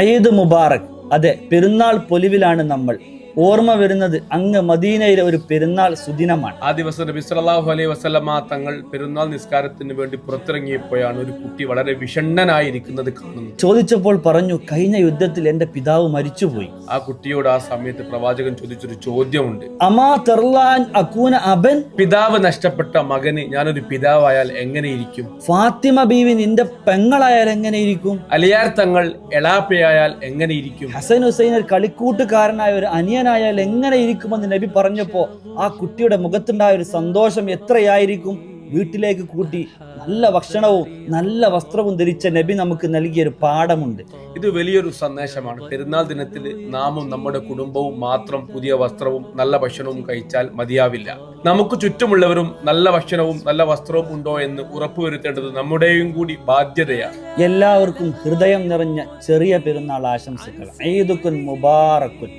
ഈദ് മുബാറക്. അതെ പെരുന്നാൾ പൊലിവിലാണ് നമ്മൾ. ഓർമ്മ വരുന്നത് അങ്ങ് മദീനയിലെ ഒരു പെരുന്നാൾ സുദിനമാണ്. ആ ദിവസം നബി സല്ലല്ലാഹു അലൈഹി വസല്ലമ തങ്ങൾ പെരുന്നാൾ നിസ്കാരത്തിന് വേണ്ടി പുറത്തിറങ്ങിയപ്പോഴാണ് ഒരു കുട്ടി വളരെ വിഷണ്ണനായിരിക്കുന്നത് കാണുന്നത്. ചോദിച്ചപ്പോൾ പറഞ്ഞു കഴിഞ്ഞ യുദ്ധത്തിൽ എന്റെ പിതാവ് മരിച്ചുപോയി. ആ കുട്ടിയോട് ആ സമയത്ത് പ്രവാചകൻ ചോദിച്ചൊരു ചോദ്യമുണ്ട്. അമാ തെർലാൻ അക്കൂന അബൻ? പിതാവ് നഷ്ടപ്പെട്ട മകന് ഞാനൊരു പിതാവായാൽ എങ്ങനെയിരിക്കും? ഫാത്തിമ ബീവി നിന്റെ പെങ്ങളായാൽ എങ്ങനെയിരിക്കും? അലിയാർ തങ്ങൾ എളാപ്പയായാൽ എങ്ങനെയിരിക്കും? ഹസൻ ഹുസൈൻ ഒരു കളിക്കൂട്ടുകാരനായ ഒരു അനിയനായാൽ എങ്ങനെ ഇരിക്കുമെന്ന് നബി പറഞ്ഞപ്പോ ആ കുട്ടിയുടെ മുഖത്തുണ്ടായ ഒരു സന്തോഷം എത്രയായിരിക്കും? വീട്ടിലേക്ക് കൂട്ടി നല്ല ഭക്ഷണവും നല്ല വസ്ത്രവും ധരിച്ച നബി നമുക്ക് നൽകിയ ഒരു പാഠമുണ്ട്. ഇത് വലിയൊരു സന്ദേശമാണ്. പെരുന്നാൾ ദിനത്തിൽ നാമും നമ്മുടെ കുടുംബവും മാത്രം പുതിയ വസ്ത്രവും നല്ല ഭക്ഷണവും കഴിച്ചാൽ മതിയാവില്ല. നമുക്ക് ചുറ്റുമുള്ളവരും നല്ല ഭക്ഷണവും നല്ല വസ്ത്രവും ഉണ്ടോ എന്ന് ഉറപ്പുവരുത്തേണ്ടത് നമ്മുടെയും കൂടി ബാധ്യതയാണ്. എല്ലാവർക്കും ഹൃദയം നിറഞ്ഞ ചെറിയ പെരുന്നാൾ ആശംസകൾ. ഈദുക്കുൻ മുബാറക്കുൻ.